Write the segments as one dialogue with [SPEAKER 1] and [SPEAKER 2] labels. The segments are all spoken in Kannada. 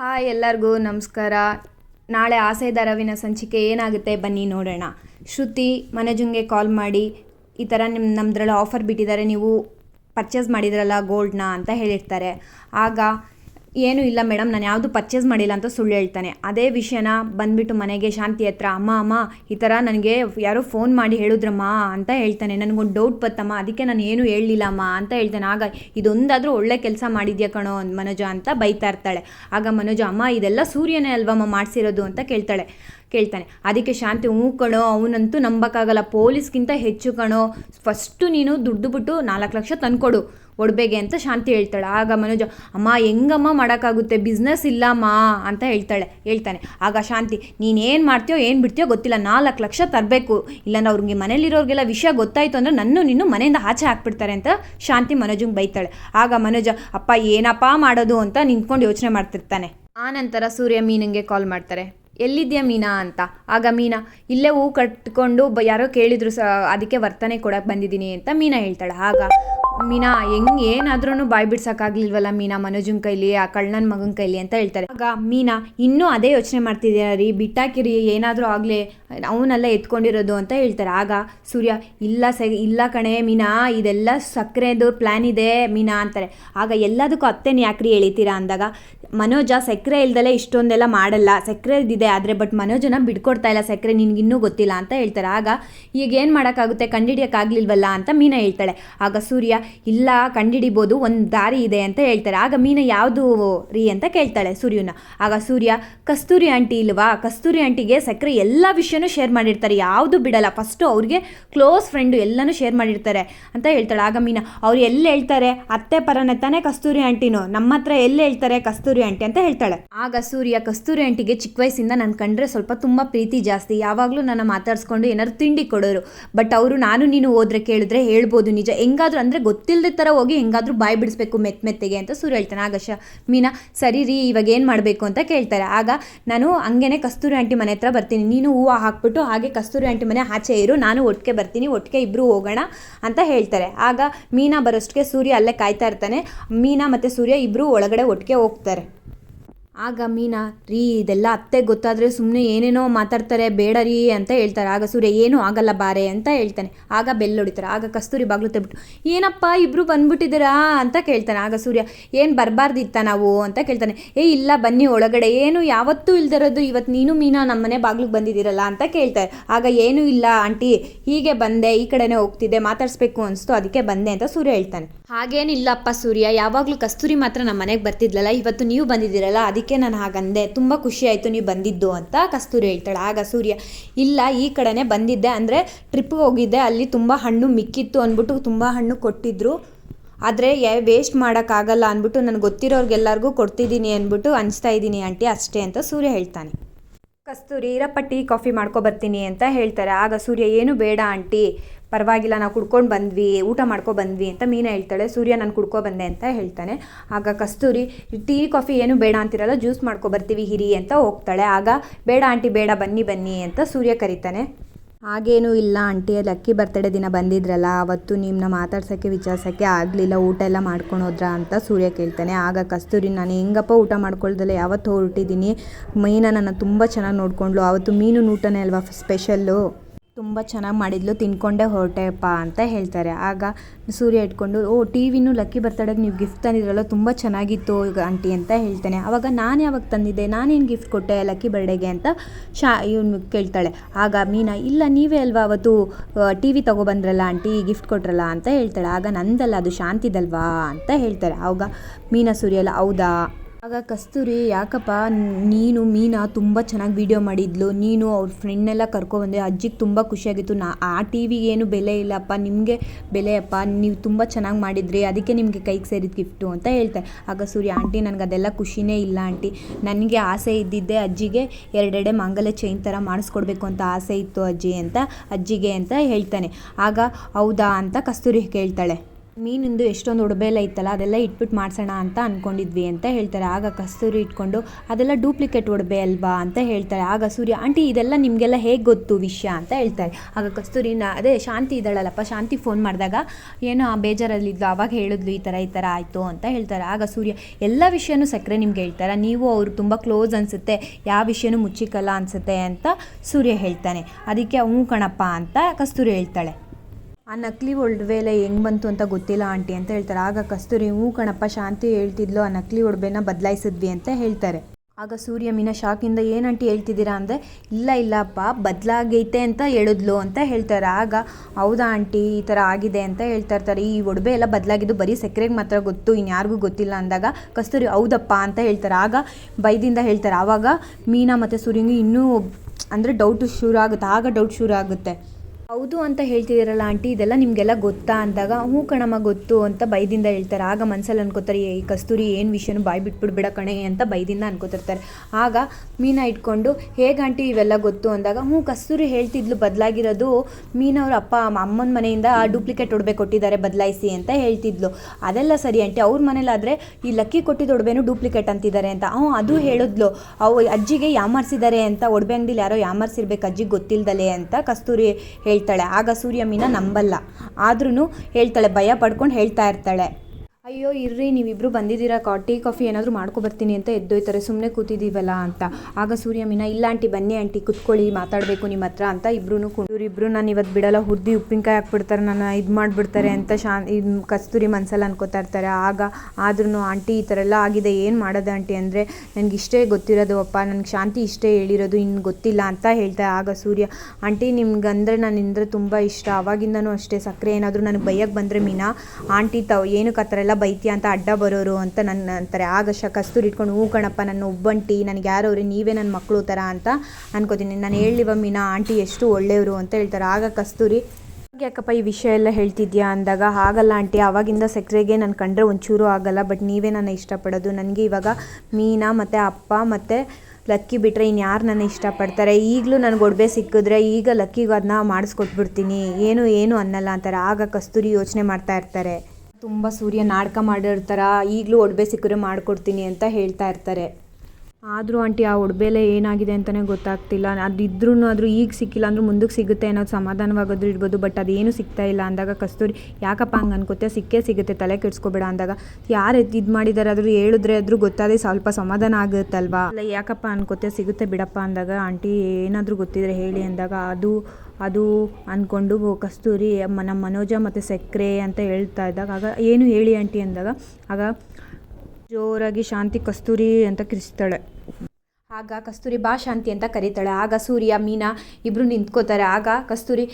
[SPEAKER 1] ಹಾಯ್ ಎಲ್ಲರಿಗೂ ನಮಸ್ಕಾರ. ನಾಳೆ ಆಸೆ ದರವಿನ ಸಂಚಿಕೆ ಏನಾಗುತ್ತೆ ಬನ್ನಿ ನೋಡೋಣ. ಶ್ರುತಿ, ಮನೆಜುಂಗೆ ಕಾಲ್ ಮಾಡಿ, ಈ ಥರ ನಿಮ್ಮ ನಮ್ಮದ್ರಲ್ಲಿ ಆಫರ್ ಬಿಟ್ಟಿದ್ದಾರೆ, ನೀವು ಪರ್ಚೇಸ್ ಮಾಡಿದ್ರಲ್ಲ ಗೋಲ್ಡ್ನ ಅಂತ ಹೇಳಿರ್ತಾರೆ. ಆಗ ಏನೂ ಇಲ್ಲ ಮೇಡಮ್, ನಾನು ಯಾವುದು ಪರ್ಚೇಸ್ ಮಾಡಿಲ್ಲ ಅಂತ ಸುಳ್ಳು ಹೇಳ್ತಾನೆ. ಅದೇ ವಿಷಯನ ಬಂದ್ಬಿಟ್ಟು ಮನೆಗೆ ಶಾಂತಿ ಹತ್ರ, ಅಮ್ಮ ಅಮ್ಮ, ಈ ಥರ ನನಗೆ ಯಾರೋ ಫೋನ್ ಮಾಡಿ ಹೇಳಿದ್ರಮ್ಮ ಅಂತ ಹೇಳ್ತಾನೆ. ನನಗೊಂದು ಡೌಟ್ ಬತ್ತಮ್ಮ, ಅದಕ್ಕೆ ನಾನು ಏನು ಹೇಳಲಿಲ್ಲಮ್ಮ ಅಂತ ಹೇಳ್ತಾನೆ. ಆಗ ಇದೊಂದಾದರೂ ಒಳ್ಳೆ ಕೆಲಸ ಮಾಡಿದ್ಯಾ ಕಣೋ ಮನೋಜ ಅಂತ ಬೈತಾ ಇರ್ತಾಳೆ. ಆಗ ಮನೋಜ, ಅಮ್ಮ, ಇದೆಲ್ಲ ಸೂರ್ಯನೇ ಅಲ್ವಮ್ಮ ಮಾಡಿಸಿರೋದು? ಅಂತ ಕೇಳ್ತಾಳೆ. ಕೇಳ್ತಾನೆ. ಅದಕ್ಕೆ ಶಾಂತಿ, ಹ್ಞೂ ಕಣೋ, ಅವನಂತೂ ನಂಬಕ್ಕಾಗಲ್ಲ. ಪೊಲೀಸ್ಗಿಂತ ಹೆಚ್ಚು ಕಣೋ. ಫಸ್ಟು ನೀನು ದುಡ್ಡು ಬಿಟ್ಟು ನಾಲ್ಕು ಲಕ್ಷ ತಂದ್ಕೊಡು. ಒಡವೆಗೆ ಅಂತ ಶಾಂತಿ ಹೇಳ್ತಾಳೆ. ಆಗ ಮನೋಜ, ಅಮ್ಮ, ಹೆಂಗಮ್ಮ ಮಾಡೋಕ್ಕಾಗುತ್ತೆ? ಬಿಸ್ನೆಸ್ ಇಲ್ಲಮ್ಮ ಅಂತ ಹೇಳ್ತಾಳೆ. ಹೇಳ್ತಾನೆ. ಆಗ ಶಾಂತಿ ನೀನೇನು ಮಾಡ್ತೀಯೋ, ಏನು ಬಿಡ್ತೀಯೋ ಗೊತ್ತಿಲ್ಲ. ನಾಲ್ಕು ಲಕ್ಷ ತರಬೇಕು. ಇಲ್ಲಾಂದ್ರೆ ಅವ್ರಿಗೆ ಮನೇಲಿರೋರಿಗೆಲ್ಲ ವಿಷಯ ಗೊತ್ತಾಯಿತು ಅಂದರೆ ನನ್ನೂ ನಿನ್ನೂ ಮನೆಯಿಂದ ಆಚೆ ಹಾಕ್ಬಿಡ್ತಾರೆ ಅಂತ ಶಾಂತಿ ಮನೋಜಂಗೆ ಬೈತಾಳೆ. ಆಗ ಮನೋಜ, ಅಪ್ಪ, ಏನಪ್ಪ ಮಾಡೋದು ಅಂತ ನಿಂತ್ಕೊಂಡು ಯೋಚನೆ ಮಾಡ್ತಿರ್ತಾನೆ. ಆ ನಂತರ ಸೂರ್ಯ ಮೀನಂಗೆ ಕಾಲ್ ಮಾಡ್ತಾರೆ. ಎಲ್ಲಿದ್ಯಾ ಮೀನಾ ಅಂತ? ಆಗ ಮೀನಾ, ಇಲ್ಲೇ ಹೂ ಕಟ್ಕೊಂಡು ಯಾರೋ ಕೇಳಿದ್ರು ಸ ಅದಕ್ಕೆ ವರ್ತನೆ ಕೊಡಕ್ಕೆ ಬಂದಿದ್ದೀನಿ ಅಂತ ಮೀನಾ ಹೇಳ್ತಾಳೆ. ಆಗ ಮೀನಾ, ಹೆಂಗ್ ಏನಾದ್ರೂ ಬಾಯ್ ಬಿಡ್ಸಕ್ಕಾಗ್ಲಿಲ್ವಲ್ಲ ಮೀನಾ, ಮನೋಜನ್ ಕೈಲಿ, ಆ ಕಳ್ಳನ ಮಗನ ಕೈಲಿ ಅಂತ ಹೇಳ್ತಾರೆ. ಆಗ ಮೀನಾ, ಇನ್ನೂ ಅದೇ ಯೋಚನೆ ಮಾಡ್ತಿದ್ದೀರಾ ರೀ? ಬಿಟ್ಟಾಕಿರಿ, ಏನಾದರೂ ಆಗಲಿ ಅವನೆಲ್ಲ ಎತ್ಕೊಂಡಿರೋದು ಅಂತ ಹೇಳ್ತಾರೆ. ಆಗ ಸೂರ್ಯ, ಇಲ್ಲ ಸ, ಇಲ್ಲ ಕಣೆ ಮೀನಾ, ಇದೆಲ್ಲ ಸಕ್ಕರೆದು ಪ್ಲ್ಯಾನ್ ಇದೆ ಮೀನಾ ಅಂತಾರೆ. ಆಗ ಎಲ್ಲದಕ್ಕೂ ಅತ್ತೆನ ಯಾಕ್ರಿ ಎಳಿತೀರಾ ಅಂದಾಗ ಮನೋಜ ಸಕ್ಕರೆ ಇಲ್ದಲೇ ಇಷ್ಟೊಂದೆಲ್ಲ ಮಾಡಲ್ಲ. ಸಕ್ಕರೆ ಇದೆ ಆದರೆ ಬಟ್ ಮನೋಜನ ಬಿಡ್ಕೊಡ್ತಾ ಇಲ್ಲ. ಸಕ್ಕರೆ ನಿನಗಿನ್ನೂ ಗೊತ್ತಿಲ್ಲ ಅಂತ ಹೇಳ್ತಾರೆ. ಆಗ ಈಗ ಏನು ಮಾಡೋಕ್ಕಾಗುತ್ತೆ? ಕಂಡಿಡಿಯೋಕ್ಕಾಗ್ಲಿಲ್ವಲ್ಲ ಅಂತ ಮೀನಾ ಹೇಳ್ತಾಳೆ. ಆಗ ಸೂರ್ಯ, ಇಲ್ಲ, ಕಂಡಿಡಿಬೋದು, ಒಂದು ದಾರಿ ಇದೆ ಅಂತ ಹೇಳ್ತಾರೆ. ಆಗ ಮೀನಾ, ಯಾವುದು ರೀ? ಅಂತ ಕೇಳ್ತಾಳೆ ಸೂರ್ಯನ. ಆಗ ಸೂರ್ಯ, ಕಸ್ತೂರಿ ಆಂಟಿ ಇಲ್ವಾ? ಕಸ್ತೂರಿ ಆಂಟಿಗೆ ಸಕ್ಕರೆ ಎಲ್ಲ ವಿಷಯನೂ ಶೇರ್ ಮಾಡಿರ್ತಾರೆ. ಯಾವುದು ಬಿಡಲ್ಲ. ಫಸ್ಟು ಅವ್ರಿಗೆ ಕ್ಲೋಸ್ ಫ್ರೆಂಡು ಎಲ್ಲನೂ ಶೇರ್ ಮಾಡಿರ್ತಾರೆ ಅಂತ ಹೇಳ್ತಾಳೆ. ಆಗ ಮೀನಾ, ಅವ್ರು ಎಲ್ಲಿ ಹೇಳ್ತಾರೆ? ಅತ್ತೆ ಪರನೇ ತಾನೇ ಕಸ್ತೂರಿ ಆಂಟಿನೂ? ನಮ್ಮ ಹತ್ರ ಎಲ್ಲಿ ಹೇಳ್ತಾರೆ ಕಸ್ತೂರಿ ಆಂಟಿ ಅಂತ ಹೇಳ್ತಾಳೆ. ಆಗ ಸೂರ್ಯ ಕಸ್ತೂರಿ ಆಂಟಿಗೆ ಚಿಕ್ಕ ವಯಸ್ಸಿಂದ ನಾನು ಕಂಡ್ರೆ ಸ್ವಲ್ಪ ತುಂಬ ಪ್ರೀತಿ ಜಾಸ್ತಿ. ಯಾವಾಗಲೂ ನನ್ನ ಮಾತಾಡಿಸ್ಕೊಂಡು ಏನಾದ್ರು ತಿಂಡಿ ಕೊಡೋರು. ಬಟ್ ಅವರು ನಾನು ನೀನು ಹೋದ್ರೆ ಕೇಳಿದ್ರೆ ಹೇಳ್ಬೋದು ನಿಜ. ಹೆಂಗಾದ್ರೂ ಅಂದರೆ ಗೊತ್ತಿಲ್ಲದೆ ಥರ ಹೋಗಿ ಹೆಂಗಾದ್ರೂ ಬಾಯಿ ಬಿಡಿಸ್ಬೇಕು ಮೆತ್ತ ಮೆತ್ತಗೆ ಅಂತ ಸೂರ್ಯ ಹೇಳ್ತಾನೆ. ಆಗ ಮೀನಾ, ಸರಿ ರೀ, ಇವಾಗ ಏನು ಮಾಡಬೇಕು? ಅಂತ ಕೇಳ್ತಾರೆ. ಆಗ ನಾನು ಹಂಗೇನೆ ಕಸ್ತೂರಿ ಆಂಟಿ ಮನೆ ಹತ್ರ ಬರ್ತೀನಿ. ನೀನು ಹೂವು ಹಾಕ್ಬಿಟ್ಟು ಹಾಗೆ ಕಸ್ತೂರಿ ಆಂಟಿ ಮನೆ ಆಚೆ ಇರು. ನಾನು ಒಟ್ಟಿಗೆ ಬರ್ತೀನಿ. ಒಟ್ಟಿಗೆ ಇಬ್ಬರು ಹೋಗೋಣ ಅಂತ ಹೇಳ್ತಾರೆ. ಆಗ ಮೀನಾ ಬರೋಷ್ಟಕ್ಕೆ ಸೂರ್ಯ ಅಲ್ಲೇ ಕಾಯ್ತಾ ಇರ್ತಾನೆ. ಮೀನಾ ಮತ್ತು ಸೂರ್ಯ ಇಬ್ಬರು ಒಳಗಡೆ ಒಟ್ಟಿಗೆ ಹೋಗ್ತಾರೆ. ಆಗ ಮೀನಾ, ರೀ, ಇದೆಲ್ಲ ಅತ್ತೆ ಗೊತ್ತಾದರೆ ಸುಮ್ಮನೆ ಏನೇನೋ ಮಾತಾಡ್ತಾರೆ, ಬೇಡ ರೀ ಅಂತ ಹೇಳ್ತಾರೆ. ಆಗ ಸೂರ್ಯ, ಏನೂ ಆಗಲ್ಲ ಬಾರೆ ಅಂತ ಹೇಳ್ತಾನೆ. ಆಗ ಬೆಲ್ ಹೊಡಿತಾರೆ. ಆಗ ಕಸ್ತೂರಿ ಬಾಗ್ಲು ತೆಬಿಟ್ಟು ಏನಪ್ಪ ಇಬ್ಬರು ಬಂದ್ಬಿಟ್ಟಿದ್ದೀರಾ? ಅಂತ ಕೇಳ್ತಾನೆ. ಆಗ ಸೂರ್ಯ, ಏನು ಬರಬಾರ್ದಿತ್ತ ನಾವು? ಅಂತ ಕೇಳ್ತಾನೆ. ಏ, ಇಲ್ಲ, ಬನ್ನಿ ಒಳಗಡೆ. ಏನು, ಯಾವತ್ತೂ ಇಲ್ದಿರೋದು ಇವತ್ತು ನೀನು ಮೀನಾ ನಮ್ಮ ಮನೆ ಬಾಗ್ಲಿಗೆ ಬಂದಿದ್ದೀರಲ್ಲ? ಅಂತ ಕೇಳ್ತಾರೆ. ಆಗ, ಏನೂ ಇಲ್ಲ, ಆಂಟಿ, ಹೀಗೆ ಬಂದೆ, ಈ ಕಡೆನೇ ಹೋಗ್ತಿದ್ದೆ, ಮಾತಾಡಿಸ್ಬೇಕು ಅನಿಸ್ತು, ಅದಕ್ಕೆ ಬಂದೆ ಅಂತ ಸೂರ್ಯ ಹೇಳ್ತಾನೆ. ಹಾಗೇನಿಲ್ಲಪ್ಪ ಸೂರ್ಯ, ಯಾವಾಗಲೂ ಕಸ್ತೂರಿ ಮಾತ್ರ ನಮ್ಮ ಮನೆಗೆ ಬರ್ತಿದ್ಲಲ್ಲ, ಇವತ್ತು ನೀವು ಬಂದಿದ್ದೀರಲ್ಲ, ಅದಕ್ಕೆ ನಾನು ಹಾಗಂದೆ, ತುಂಬ ಖುಷಿ ಆಯಿತು ನೀವು ಬಂದಿದ್ದು ಅಂತ ಕಸ್ತೂರಿ ಹೇಳ್ತಾಳೆ. ಆಗ ಸೂರ್ಯ, ಇಲ್ಲ, ಈ ಕಡೆನೇ ಬಂದಿದ್ದೆ. ಅಂದರೆ ಟ್ರಿಪ್ಗೆ ಹೋಗಿದ್ದೆ. ಅಲ್ಲಿ ತುಂಬ ಹಣ್ಣು ಮಿಕ್ಕಿತ್ತು ಅಂದ್ಬಿಟ್ಟು ತುಂಬ ಹಣ್ಣು ಕೊಟ್ಟಿದ್ರು. ಆದರೆ ವೇಸ್ಟ್ ಮಾಡೋಕ್ಕಾಗಲ್ಲ ಅಂದ್ಬಿಟ್ಟು ನನಗೆ ಗೊತ್ತಿರೋರ್ಗೆಲ್ಲರಿಗೂ ಕೊಡ್ತಿದ್ದೀನಿ ಅಂದ್ಬಿಟ್ಟು ಅನಿಸ್ತಾ ಇದ್ದೀನಿ ಆಂಟಿ, ಅಷ್ಟೇ ಅಂತ ಸೂರ್ಯ ಹೇಳ್ತಾನೆ. ಕಸ್ತೂರಿ, ಇರಪ್ಪ ಟೀ ಕಾಫಿ ಮಾಡ್ಕೊಬರ್ತೀನಿ ಅಂತ ಹೇಳ್ತಾರೆ. ಆಗ ಸೂರ್ಯ, ಏನು ಬೇಡ ಆಂಟಿ ಪರವಾಗಿಲ್ಲ, ನಾವು ಕುಡ್ಕೊಂಡು ಬಂದ್ವಿ, ಊಟ ಮಾಡ್ಕೊ ಬಂದ್ವಿ ಅಂತ ಮೀನಾ ಹೇಳ್ತಾಳೆ. ಸೂರ್ಯ, ನಾನು ಕುಡ್ಕೊ ಬಂದೆ ಅಂತ ಹೇಳ್ತಾನೆ. ಆಗ ಕಸ್ತೂರಿ, ಟೀ, ಕಾಫಿ ಏನು ಬೇಡ ಅಂತಿರಲ್ಲ, ಜ್ಯೂಸ್ ಮಾಡ್ಕೊ ಬರ್ತೀವಿ, ಹಿರಿ ಅಂತ ಹೋಗ್ತಾಳೆ. ಆಗ, ಬೇಡ ಆಂಟಿ, ಬೇಡ, ಬನ್ನಿ ಬನ್ನಿ ಅಂತ ಸೂರ್ಯ ಕರೀತಾನೆ. ಹಾಗೇನೂ ಇಲ್ಲ ಆಂಟಿ ಲಕ್ಕಿ ಬರ್ತಡೇ ದಿನ ಬಂದಿದ್ರಲ್ಲ, ಅವತ್ತು ನಿಮ್ಮನ್ನ ಮಾತಾಡ್ಸೋಕ್ಕೆ, ವಿಚಾರಿಸೋಕ್ಕೆ ಆಗಲಿಲ್ಲ, ಊಟ ಎಲ್ಲ ಮಾಡ್ಕೊಂಡು ಹೋದ್ರಾ ಅಂತ ಸೂರ್ಯ ಕೇಳ್ತಾನೆ. ಆಗ ಕಸ್ತೂರಿ, ನಾನು ಹೆಂಗಪ್ಪ ಊಟ ಮಾಡ್ಕೊಳ್ದಲ್ಲ ಯಾವತ್ತು ಹೊರಟಿದ್ದೀನಿ? ಮೀನ ನನ್ನ ತುಂಬ ಚೆನ್ನಾಗಿ ನೋಡಿಕೊಂಡ್ಲು, ಅವತ್ತು ಮೀನು ಊಟನೇ ಅಲ್ವಾ ಸ್ಪೆಷಲ್ಲು? ತುಂಬ ಚೆನ್ನಾಗಿ ಮಾಡಿದ್ಲು, ತಿನ್ಕೊಂಡೆ ಹೊರಟೆಪ್ಪ ಅಂತ ಹೇಳ್ತಾರೆ. ಆಗ ಸೂರ್ಯ ಇಟ್ಕೊಂಡು, ಓ, ಟಿ ವಿನೂ ಲಕ್ಕಿ ಬರ್ತಡೆಗೆ ನೀವು ಗಿಫ್ಟ್ ತಂದಿದ್ರಲ್ಲ, ತುಂಬ ಚೆನ್ನಾಗಿತ್ತು ಆಂಟಿ ಅಂತ ಹೇಳ್ತಾನೆ. ಆವಾಗ ನಾನು ಯಾವಾಗ ತಂದಿದ್ದೆ? ನಾನೇನು ಗಿಫ್ಟ್ ಕೊಟ್ಟೆ ಲಕ್ಕಿ ಬರ್ಡೇಗೆ ಅಂತ ಶಾ, ಇವನು ಕೇಳ್ತಾಳೆ. ಆಗ ಮೀನಾ, ಇಲ್ಲ, ನೀವೇ ಅಲ್ವಾ ಅವತ್ತು ಟಿ ವಿ ತೊಗೊಬಂದ್ರಲ್ಲ ಆಂಟಿ ಗಿಫ್ಟ್ ಕೊಟ್ರಲ್ಲ ಅಂತ ಹೇಳ್ತಾಳೆ. ಆಗ ನಂದಲ್ಲ ಅದು ಶಾಂತಿದಲ್ವಾ? ಅಂತ ಹೇಳ್ತಾರೆ. ಆವಾಗ ಮೀನಾ, ಸೂರ್ಯ ಎಲ್ಲ, ಹೌದಾ? ಆಗ ಕಸ್ತೂರಿ, ಯಾಕಪ್ಪ, ನೀನು ಮೀನಾ ತುಂಬ ಚೆನ್ನಾಗಿ ವೀಡಿಯೋ ಮಾಡಿದ್ಲು. ನೀನು ಅವ್ರ ಫ್ರೆಂಡ್ನೆಲ್ಲ ಕರ್ಕೊಬಂದೆ. ಅಜ್ಜಿಗೆ ತುಂಬ ಖುಷಿಯಾಗಿತ್ತು. ನಾ, ಆ ಟಿ ವಿಗೆ ಏನು ಬೆಲೆ ಇಲ್ಲಪ್ಪ. ನಿಮಗೆ ಬೆಲೆಯಪ್ಪ ನೀವು ತುಂಬ ಚೆನ್ನಾಗಿ ಮಾಡಿದ್ರಿ. ಅದಕ್ಕೆ ನಿಮಗೆ ಕೈಗೆ ಸೇರಿದ ಗಿಫ್ಟು ಅಂತ ಹೇಳ್ತಾರೆ ಆಗ ಸೂರ್ಯ, ಆಂಟಿ, ನನಗೆ ಅದೆಲ್ಲ ಖುಷಿನೇ ಇಲ್ಲ, ಆಂಟಿ. ನನಗೆ ಆಸೆ ಇದ್ದಿದ್ದೆ ಅಜ್ಜಿಗೆ ಎರಡೆಡೆ ಮಾಂಗಲ್ಯ ಚೈನ್ ಥರ ಮಾಡಿಸ್ಕೊಡ್ಬೇಕು ಅಂತ ಆಸೆ ಇತ್ತು ಅಜ್ಜಿ ಅಂತ, ಅಜ್ಜಿಗೆ ಅಂತ ಹೇಳ್ತಾನೆ. ಆಗ, ಹೌದಾ? ಅಂತ ಕಸ್ತೂರಿ ಕೇಳ್ತಾಳೆ. ಮೀನಿಂದು ಎಷ್ಟೊಂದು ಉಡಬೆಲ್ಲ ಇತ್ತಲ್ಲ, ಅದೆಲ್ಲ ಇಟ್ಬಿಟ್ಟು ಮಾಡಿಸೋಣ ಅಂತ ಅಂದ್ಕೊಂಡಿದ್ವಿ ಅಂತ ಹೇಳ್ತಾರೆ. ಆಗ ಕಸ್ತೂರಿ ಇಟ್ಕೊಂಡು, ಅದೆಲ್ಲ ಡೂಪ್ಲಿಕೇಟ್ ಒಡವೆ ಅಲ್ವಾ ಅಂತ ಹೇಳ್ತಾರೆ. ಆಗ ಸೂರ್ಯ, ಆಂಟಿ, ಇದೆಲ್ಲ ನಿಮಗೆಲ್ಲ ಹೇಗೆ ಗೊತ್ತು ವಿಷಯ? ಅಂತ ಹೇಳ್ತಾರೆ. ಆಗ ಕಸ್ತೂರಿನ ಅದೇ ಶಾಂತಿ ಇದ್ದಾಳಲ್ಲಪ್ಪ, ಶಾಂತಿ ಫೋನ್ ಮಾಡಿದಾಗ, ಏನೋ ಆ ಬೇಜಾರಲ್ಲಿದ್ದು ಅವಾಗ ಹೇಳಿದ್ಲು ಈ ಥರ ಈ ಥರ ಆಯಿತು ಅಂತ ಹೇಳ್ತಾರೆ. ಆಗ ಸೂರ್ಯ, ಎಲ್ಲ ವಿಷಯನೂ ಸಕ್ಕರೆ ನಿಮ್ಗೆ ಹೇಳ್ತಾರೆ? ನೀವು ಅವ್ರು ತುಂಬ ಕ್ಲೋಸ್ ಅನಿಸುತ್ತೆ, ಯಾವ ವಿಷಯನೂ ಮುಚ್ಚಿಕಲ್ಲ ಅನಿಸುತ್ತೆ ಅಂತ ಸೂರ್ಯ ಹೇಳ್ತಾನೆ. ಅದಕ್ಕೆ, ಹ್ಞೂ ಕಣಪ್ಪ ಅಂತ ಕಸ್ತೂರಿ ಹೇಳ್ತಾಳೆ. ಆ ನಕಲಿ ಒಡ್ ಎಲ್ಲ ಹೆಂಗೆ ಬಂತು ಅಂತ ಗೊತ್ತಿಲ್ಲ ಆಂಟಿ ಅಂತ ಹೇಳ್ತಾರೆ. ಆಗ ಕಸ್ತೂರಿ, ಹ್ಞೂ ಕಣಪ್ಪ, ಶಾಂತಿ ಹೇಳ್ತಿದ್ಲು, ಆ ನಕಲಿ ಒಡ್ಬೆನ ಬದಲಾಯಿಸಿದ್ವಿ ಅಂತ ಹೇಳ್ತಾರೆ. ಆಗ ಸೂರ್ಯ, ಮೀನ ಶಾಕಿಂದ ಏನು ಆಂಟಿ ಹೇಳ್ತಿದ್ದೀರಾ? ಅಂದರೆ, ಇಲ್ಲ ಇಲ್ಲಪ್ಪ ಬದಲಾಗೈತೆ ಅಂತ ಹೇಳಿದ್ಲು ಅಂತ ಹೇಳ್ತಾರೆ. ಆಗ, ಹೌದಾ ಆಂಟಿ, ಈ ಥರ ಆಗಿದೆ ಅಂತ ಹೇಳ್ತಾ ಇರ್ತಾರೆ. ಈ ಒಡವೆ ಎಲ್ಲ ಬದಲಾಗಿದ್ದು ಬರೀ ಸಕ್ಕರೆಗೆ ಮಾತ್ರ ಗೊತ್ತು, ಇನ್ಯಾರಿಗೂ ಗೊತ್ತಿಲ್ಲ ಅಂದಾಗ ಕಸ್ತೂರಿ, ಹೌದಪ್ಪ ಅಂತ ಹೇಳ್ತಾರೆ. ಆಗ ಬೈದಿಂದ ಹೇಳ್ತಾರೆ. ಆವಾಗ ಮೀನಾ ಮತ್ತು ಸೂರ್ಯಂಗೆ ಇನ್ನೂ ಅಂದರೆ ಡೌಟ್ ಶುರು ಆಗುತ್ತೆ. ಆಗ ಡೌಟ್ ಶುರು ಆಗುತ್ತೆ. ಹೌದು ಅಂತ ಹೇಳ್ತಿದ್ದೀರಲ್ಲ ಆಂಟಿ, ಇದೆಲ್ಲ ನಿಮಗೆಲ್ಲ ಗೊತ್ತಾ ಅಂದಾಗ, ಹ್ಞೂ ಕಣಮ್ಮ ಗೊತ್ತು ಅಂತ ಬೈದಿಂದ ಹೇಳ್ತಾರೆ. ಆಗ ಮನಸ್ಸಲ್ಲಿ ಅನ್ಕೋತಾರೆ ಈ ಕಸ್ತೂರಿ, ಏನು ವಿಷಯನೂ ಬಾಯ್ ಬಿಟ್ಬಿಡ್ಬಿಡ ಕಣೆ ಅಂತ ಬೈದಿಂದ ಅನ್ಕೋತಿರ್ತಾರೆ. ಆಗ ಮೀನಾ ಇಟ್ಕೊಂಡು, ಹೇಗೆ ಆಂಟಿ ಇವೆಲ್ಲ ಗೊತ್ತು? ಅಂದಾಗ, ಹ್ಞೂ ಕಸ್ತೂರಿ ಹೇಳ್ತಿದ್ಲು ಬದಲಾಗಿರೋದು ಮೀನವ್ರ ಅಪ್ಪ ಅಮ್ಮನ ಮನೆಯಿಂದ ಡೂಪ್ಲಿಕೇಟ್ ಒಡವೆ ಕೊಟ್ಟಿದ್ದಾರೆ ಬದಲಾಯಿಸಿ ಅಂತ ಹೇಳ್ತಿದ್ಲು. ಅದೆಲ್ಲ ಸರಿ ಆಂಟಿ, ಅವ್ರ ಮನೇಲಾದರೆ, ಈ ಲಕ್ಕಿ ಕೊಟ್ಟಿದ್ದ ಒಡವೆನೂ ಡೂಪ್ಲಿಕೇಟ್ ಅಂತಿದ್ದಾರೆ ಅಂತ. ಹ್ಞೂ, ಅದು ಹೇಳಿದ್ಲು. ಅವು ಅಜ್ಜಿಗೆ ಯಾಮಾರಿಸಿದ್ದಾರೆ ಅಂತ, ಒಡವೆ ಅಂಗಡಿಲಿ ಯಾರೋ ಯಾಮಾರಿಸಿರ್ಬೇಕು ಅಜ್ಜಿಗೆ ಗೊತ್ತಿಲ್ದಲೆ ಅಂತ ಕಸ್ತೂರಿ ಹೇಳ್ತಾಳೆ. ಆಗ ಸೂರ್ಯ ಮೀನ ನಂಬಲ್ಲ. ಆದ್ರೂ ಹೇಳ್ತಾಳೆ ಭಯ ಪಡ್ಕೊಂಡು ಹೇಳ್ತಾ ಇರ್ತಾಳೆ. ಅಯ್ಯೋ, ಇರ್ರಿ, ನೀವಿಬ್ರು ಬಂದಿದ್ದೀರಾ ಕಾ ಟೀ ಕಾಫಿ ಏನಾದರೂ ಮಾಡ್ಕೊಬರ್ತೀನಿ ಅಂತ ಎದ್ದೋಯ್ತಾರೆ ಸುಮ್ಮನೆ ಕೂತಿದ್ದೀವಲ್ಲ ಅಂತ. ಆಗ ಸೂರ್ಯ ಮೀನಾ, ಇಲ್ಲ ಆಂಟಿ, ಬನ್ನಿ ಆಂಟಿ, ಕುತ್ಕೊಳ್ಳಿ, ಮಾತಾಡಬೇಕು ನಿಮ್ಮ ಹತ್ರ ಅಂತ ಇಬ್ರು ಇವರಿಬ್ರು, ನಾನು ಇವತ್ತು ಬಿಡಲ್ಲ, ಹುರ್ದಿ ಉಪ್ಪಿನಕಾಯಿ ಹಾಕ್ಬಿಡ್ತಾರೆ, ನಾನು ಇದು ಮಾಡಿಬಿಡ್ತಾರೆ ಅಂತ ಶಾ ಕಸ್ತೂರಿ ಮನ್ಸಲ್ಲಿ ಅನ್ಕೋತಾ ಇರ್ತಾರೆ. ಆಗ ಆದ್ರೂ ಆಂಟಿ, ಈ ಥರ ಎಲ್ಲ ಆಗಿದೆ, ಏನು ಮಾಡೋದು ಆಂಟಿ? ಅಂದರೆ, ನನಗೆ ಇಷ್ಟೇ ಗೊತ್ತಿರೋದು, ಅಪ್ಪ, ನನಗೆ ಶಾಂತಿ ಇಷ್ಟೇ ಹೇಳಿರೋದು ಇನ್ನು ಗೊತ್ತಿಲ್ಲ ಅಂತ ಹೇಳ್ತಾರೆ ಆಗ ಸೂರ್ಯ, ಆಂಟಿ ನಿಮ್ಗೆ ಅಂದರೆ ನನ್ನಿಂದ್ರೆ ತುಂಬ ಇಷ್ಟ, ಅವಾಗಿಂದನೂ ಅಷ್ಟೇ, ಸಕ್ಕರೆ ಏನಾದರೂ ನನಗೆ ಬೈಯಕ್ಕೆ ಬಂದರೆ ಮೀನಾ, ಆಂಟಿ ತಾವು, ಏನಕ್ಕೆ ಆ ಥರ ಎಲ್ಲ ಬೈತೀಯ ಅಂತ ಅಡ್ಡ ಬರೋರು ಅಂತ ನನ್ನ ಅಂತಾರೆ. ಆಗ ಶ ಕಸ್ತೂರಿ ಇಟ್ಕೊಂಡು ಹೂ ಕಣಪ್ಪ, ನನ್ನ ಒಬ್ಬಂಟಿ, ನನಗೆ ಯಾರವ್ರಿ, ನೀವೇ ನನ್ನ ಮಕ್ಕಳು ಥರ ಅಂತ ಅನ್ಕೋತೀನಿ. ನಾನು ಹೇಳಿವ ಮೀನಾ ಆಂಟಿ ಎಷ್ಟು ಒಳ್ಳೆಯವರು ಅಂತ ಹೇಳ್ತಾರೆ. ಆಗ ಕಸ್ತೂರಿ, ಯಾಕಪ್ಪ ಈ ವಿಷಯ ಎಲ್ಲ ಹೇಳ್ತಿದ್ಯಾ? ಅಂದಾಗ ಆಗಲ್ಲ ಆಂಟಿ ಆವಾಗಿಂದ ಸಕ್ಕರೆಗೆ ನಾನು ಕಂಡ್ರೆ ಒಂಚೂರು ಆಗಲ್ಲ, ಬಟ್ ನೀವೇ ನನ್ನ ಇಷ್ಟಪಡೋದು. ನನಗೆ ಇವಾಗ ಮೀನಾ ಮತ್ತು ಅಪ್ಪ ಮತ್ತು ಲಕ್ಕಿ ಬಿಟ್ಟರೆ ಇನ್ಯಾರು ನನ್ನ ಇಷ್ಟಪಡ್ತಾರೆ? ಈಗಲೂ ನನಗೆ ಒಡವೆ ಸಿಕ್ಕಿದ್ರೆ ಈಗ ಲಕ್ಕಿಗೂ ಅದನ್ನ ಮಾಡಿಸ್ಕೊಟ್ಬಿಡ್ತೀನಿ. ಏನು ಏನು ಅನ್ನಲ್ಲ ಅಂತಾರೆ. ಆಗ ಕಸ್ತೂರಿ ಯೋಚನೆ ಮಾಡ್ತಾ ಇರ್ತಾರೆ. ತುಂಬ ಸೂರ್ಯ ನಾಟಕ ಮಾಡಿರ್ತಾರ ಈಗಲೂ ಒಡವೆ ಸಿಕ್ಕರೆ ಮಾಡ್ಕೊಡ್ತೀನಿ ಅಂತ ಹೇಳ್ತಾ ಇರ್ತಾರೆ. ಆದರೂ ಆಂಟಿ, ಆ ಒಡವೆಲೆ ಏನಾಗಿದೆ ಅಂತಲೇ ಗೊತ್ತಾಗ್ತಿಲ್ಲ. ಅದು ಇದ್ರೂ ಆದರೂ ಈಗ ಸಿಕ್ಕಿಲ್ಲ ಅಂದರೂ ಮುಂದಕ್ಕೆ ಸಿಗುತ್ತೆ ಅನ್ನೋದು ಸಮಾಧಾನವಾಗೋದು ಇರ್ಬೋದು, ಬಟ್ ಅದೇನು ಸಿಗ್ತಾ ಇಲ್ಲ ಅಂದಾಗ ಕಸ್ತೂರಿ, ಯಾಕಪ್ಪ ಹಂಗೆ ಅನ್ಕೋತೀಯ? ಸಿಕ್ಕೇ ಸಿಗುತ್ತೆ, ತಲೆ ಕೆಡಿಸ್ಕೋಬೇಡ ಅಂದಾಗ. ಯಾರು ಇದು ಮಾಡಿದ್ದಾರೆ ಆದರೂ ಹೇಳಿದ್ರೆ ಆದರೂ ಗೊತ್ತಾದರೆ ಸ್ವಲ್ಪ ಸಮಾಧಾನ ಆಗುತ್ತಲ್ವಾ? ಅಲ್ಲ, ಯಾಕಪ್ಪ ಅನ್ಕೋತೀಯ? ಸಿಗುತ್ತೆ ಬಿಡಪ್ಪ ಅಂದಾಗ ಆಂಟಿ, ಏನಾದರೂ ಗೊತ್ತಿದ್ರೆ ಹೇಳಿ ಅಂದಾಗ ಅದು ಅದು ಅಂದ್ಕೊಂಡು ಕಸ್ತೂರಿ, ನಮ್ಮ ಮನೋಜ ಮತ್ತು ಸಕ್ಕರೆ ಅಂತ ಹೇಳ್ತಾ ಇದ್ದಾಗ, ಆಗ ಏನು ಹೇಳಿ ಆಂಟಿ ಅಂದಾಗ, ಆಗ ಜೋರಾಗಿ ಶಾಂತಿ ಕಸ್ತೂರಿ ಅಂತ ಕಿರಿಸ್ತಾಳೆ. ಆಗ ಕಸ್ತೂರಿ ಬಾ ಶಾಂತಿ ಅಂತ ಕರೀತಾಳೆ. ಆಗ ಸೂರ್ಯ, ಮೀನಾ ಇಬ್ಬರು ನಿಂತ್ಕೋತಾರೆ. ಆಗ ಕಸ್ತೂರಿ